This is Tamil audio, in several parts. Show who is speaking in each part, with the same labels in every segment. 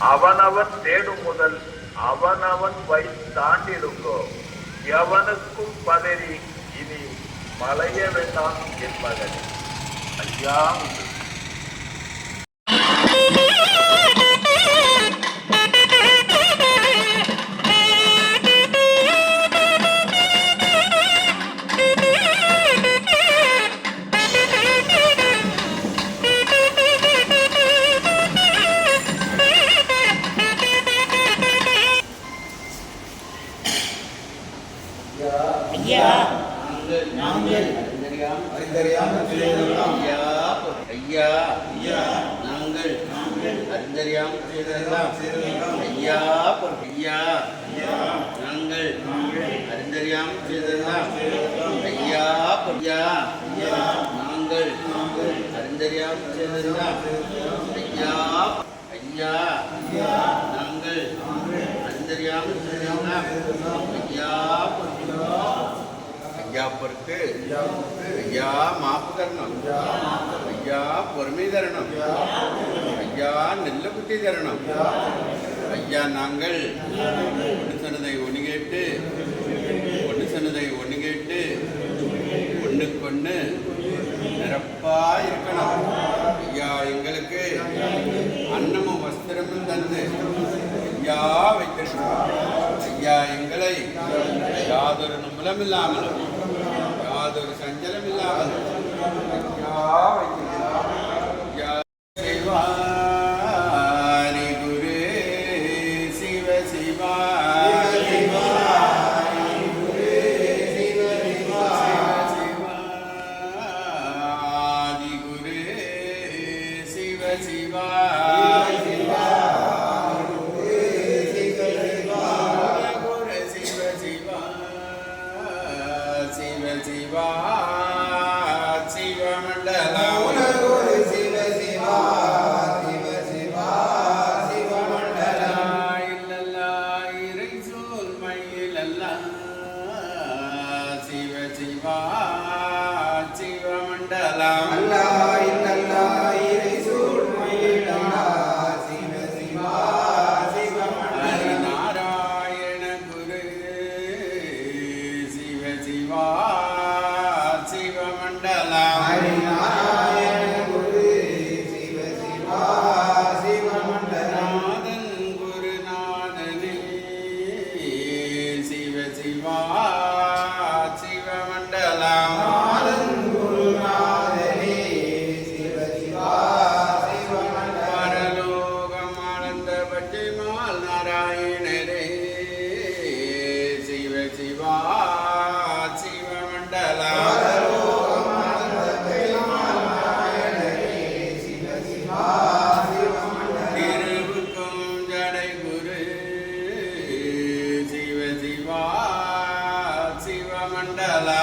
Speaker 1: அவனவன் தேடும் முதல் அவனவன் வை தாண்டிடுங்கோ. எவனுக்கும் பதறி இனி மலைய வேண்டாம் என் ஐயா
Speaker 2: அறிந்தறியாம்
Speaker 3: செய்ததெல்லாம் செய்ததெல்லாம்
Speaker 2: ஐயா ஐயா நாங்கள்
Speaker 3: நாங்கள்
Speaker 2: அறிந்தறியாம் ஐயா ஐயா நாங்கள்
Speaker 3: நாங்கள்
Speaker 2: அறிந்தறியாம் ஐயா ஐயா பொறுத்து ஐயா மாப்பு தரணும்.
Speaker 3: ஐயா
Speaker 2: பொறுமை தரணும்.
Speaker 3: ஐயா
Speaker 2: நெல்ல புத்தி தரணும்.
Speaker 3: ஐயா
Speaker 2: நாங்கள் ஒன்று சொன்னதை ஒன்று கேட்டு ஒன்று சொன்னதை ஒன்று கேட்டு ஒன்றுக்கு ஒன்று நிரப்பா இருக்கணும். ஐயா எங்களுக்கு அன்னமும் வஸ்திரமும் தந்து ஐயா வைத்திருக்கிறோம். ஐயா எங்களை யாதொரு நம்பலம் இல்லாமல் யாதொரு சஞ்சலம் இல்லாமல் ஐயா வைத்திருக்கிறோம். Shiva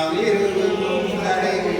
Speaker 2: சிவமண்டலம் செங்கண்டிரு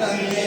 Speaker 2: தந்தே